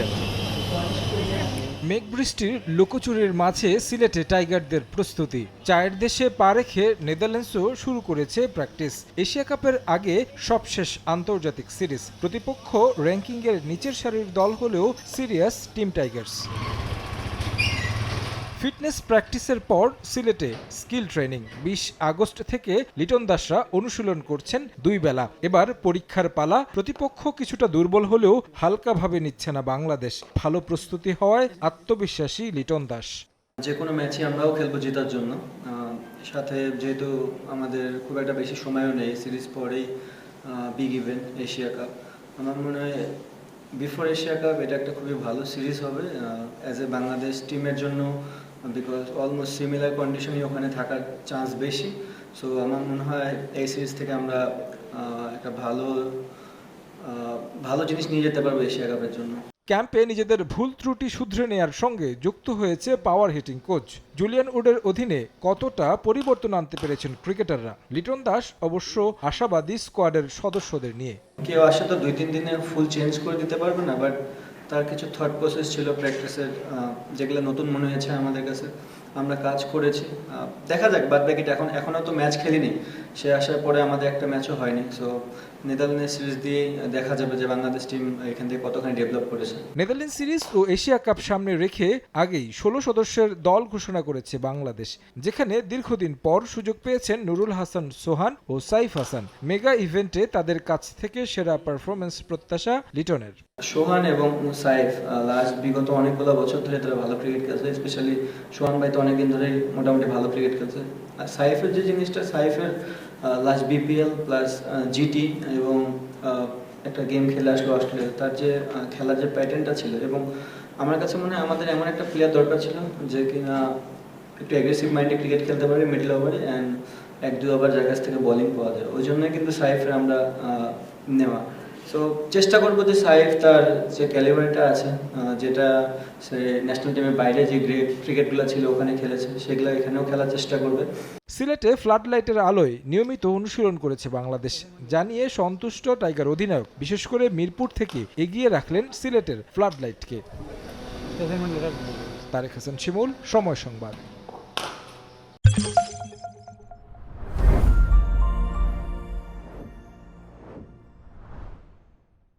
Camp মেঘ বৃষ্টির লোকচুরের মাঝে সিলেটে টাইগারদের প্রস্তুতি। চায়ের দেশে পা রেখে নেদারল্যান্ডসও শুরু করেছে প্র্যাকটিস। এশিয়া কাপের আগে সবশেষ আন্তর্জাতিক সিরিজ। প্রতিপক্ষ র্যাঙ্কিংয়ের নিচের সারির দল হলেও সিরিয়াস টিম টাইগার্স। ফিটনেস প্র্যাকটিসের পর সিলেটে স্কিল ট্রেনিং। বিশ আগস্ট থেকে লিটন দাসরা অনুশীলন করছেন দুই বেলা। এবার পরীক্ষার পালা। প্রতিপক্ষ কিছুটা দুর্বল হলেও হালকাভাবে নিচ্ছে না বাংলাদেশ। ভালো প্রস্তুতি হওয়ায় আত্মবিশ্বাসী লিটন দাস। যে কোনো ম্যাচে আমরাও খেলব জেতার জন্য। সাথে যেহেতু আমাদের খুব একটা বেশি সময়ও নেই, সিরিজ পরেই বিগ ইভেন্ট এশিয়া কাপ আমার মনে হয় বিফোর এশিয়া কাপ এটা একটা খুবই ভালো সিরিজ হবে। অ্যাজ এ বাংলাদেশ টিমের জন্য বিকজ অলমোস্ট সিমিলার কন্ডিশনই ওখানে থাকার চান্স বেশি সো আমার মনে হয় এই সিরিজ থেকে আমরা একটা ভালো ভালো জিনিস নিয়ে যেতে পারব এশিয়া কাপের জন্য। ক্যাম্পে নিজেদের ভুল ত্রুটি শুধরে নেয়ার সঙ্গে যুক্ত হয়েছে পাওয়ার হিটিং কোচ জুলিয়ান উডের অধীনে কতটা পরিবর্তন আনতে পেরেছেন ক্রিকেটাররা লিটন দাস অবশ্য আশাবাদী স্কোয়াডের সদস্যদের নিয়ে। কেউ আসে তো দুই তিন দিনে ফুল চেঞ্জ করে দিতে পারবে না বাট তার কিছু থট প্রসেস ছিল প্র্যাকটিসের যেগুলো নতুন মনে হয়েছে আমাদের কাছে। আমরা কাজ করেছি। দেখা যাক বাদ বাকিটা এখন এখনও তো ম্যাচ খেলিনি। সে আসার পরে আমাদের একটা ম্যাচও হয়নি। সো নেদারল্যান্ডের সিরিজ দিয়েই দেখা যাবে যে বাংলাদেশ টিম এখান থেকে কতখানি ডেভেলপ করেছে। নেদারল্যান্ড সিরিজ ও এশিয়া কাপ সামনে রেখে আগেই ষোলো সদস্যের দল ঘোষণা করেছে বাংলাদেশ যেখানে দীর্ঘদিন পর সুযোগ পেয়েছেন নুরুল হাসান সোহান ও সাইফ হাসান। মেগা ইভেন্টে তাদের কাছ থেকে সেরা পারফরমেন্স প্রত্যাশা লিটনের। সোহান এবং সাইফ লাস্ট বিগত অনেকগুলো বছর ধরে তারা ভালো ক্রিকেট খেলছে স্পেশালি সোহান ভাই তো অনেকদিন ধরেই মোটামুটি ভালো ক্রিকেট খেলছে। আর সাইফের যে জিনিসটা, সাইফের লাস্ট বিপিএল প্লাস জিটি এবং একটা গেম খেলে আসলো অস্ট্রেলিয়া। তার যে খেলার যে প্যাটার্নটা ছিল এবং আমার কাছে মনে হয় আমাদের এমন একটা প্লেয়ার দরকার ছিল যে কিনা একটু অ্যাগ্রেসিভ মাইন্ডে ক্রিকেট খেলতে পারে মিডল ওভারে অ্যান্ড এক, দু ওভার কাছ থেকে বোলিং পাওয়া যায়। ওই জন্যই কিন্তু সাইফের আমরা নেওয়া। সো চেষ্টা করব যে সাইফ তার যে ক্যালিবারটা আছে যেটা সে ন্যাশনাল টিমের বাইরে যে ক্রিকেটগুলো ছিল ওখানে খেলেছে, সেগুলো এখানেও খেলার চেষ্টা করবে। সিলেটে ফ্লাড লাইটের আলোয় নিয়মিত অনুশীলন করেছে বাংলাদেশ, জানিয়ে সন্তুষ্ট টাইগার অধিনায়ক, বিশেষ করে মিরপুর থেকে এগিয়ে রাখলেন সিলেটের ফ্লাড লাইটকে তারেক হাসান, শিমুল, সময় সংবাদ।